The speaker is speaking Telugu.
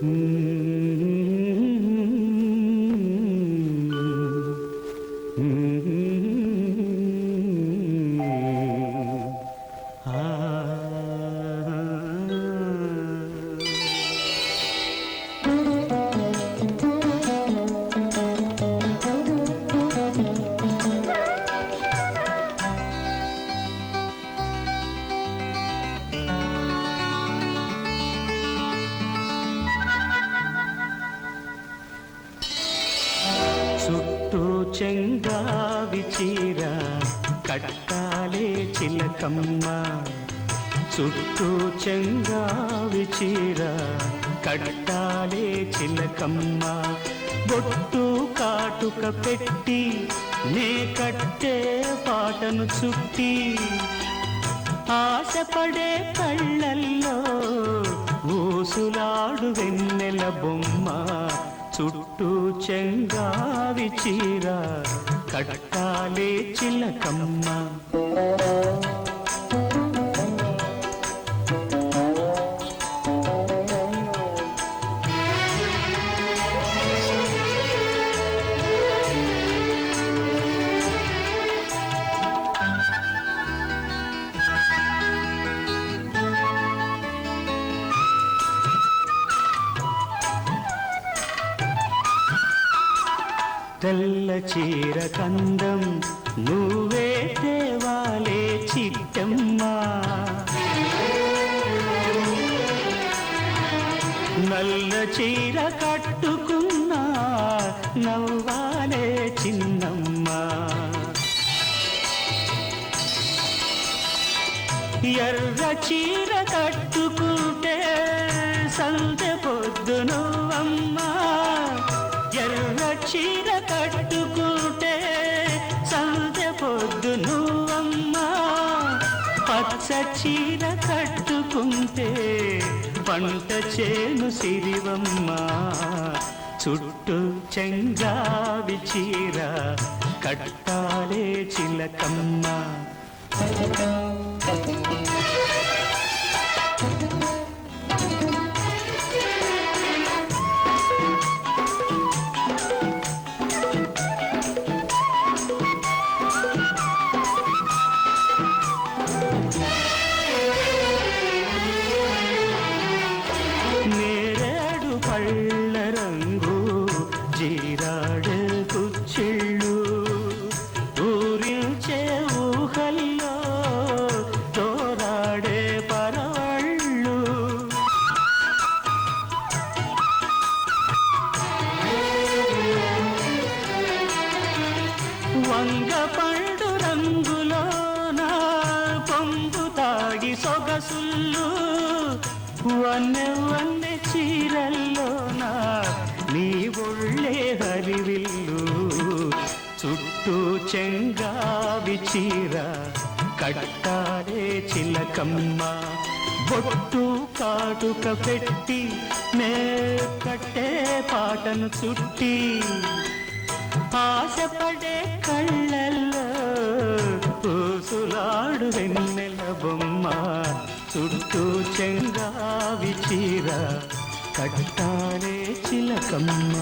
చుట్టూ చెంగావి చీర కట్టాలే చిలకమ్మ. చుట్టూ చెంగావి చీర కట్టాలే చిలకమ్మ. బొట్టు కాటుక పెట్టి నే కట్టే పాటను చుట్టి ఆశపడే కళ్ళల్లో ఊసులాడు వెన్నెల బొమ్మ. చుట్టూ చెంగావి చీర కట్టాలే చిలకమ్మ. తెల్ల చీర కందం నువ్వే తేవాలే చిట్టమ్మా. నల్ల చీర కట్టుకున్నా నవ్వాలే చిన్నమ్మా. ఎర్ర చీర కట్టుకుంటే సంత పొద్దు నువ్వమ్మా. పచ్చ చీర కట్టుకుంటే పంట చేను సిరివమ్మ. చుట్టూ చెంగావి చీర కట్టాలే చిలకమ్మ. పళ్ళ రంగు జీరాడు కుచ్చిళ్ళు. ఊరించే ఊహల్లో తోరాడే పరవళ్ళు. వంగ పండు రంగులోన పొంగు తాగి సొగసుళ్ళు. వన్నె వన్నె చీర కట్టాలే చిలకమ్మ. బొట్టు కాటుక పెట్టి నే కట్టే పాటను చుట్టి ఆశపడే కళ్ళల్లో పూసులాడు వెన్నెల బొమ్మ. చుట్టూ చెంగావి చీర కట్టాలే చిలకమ్మ.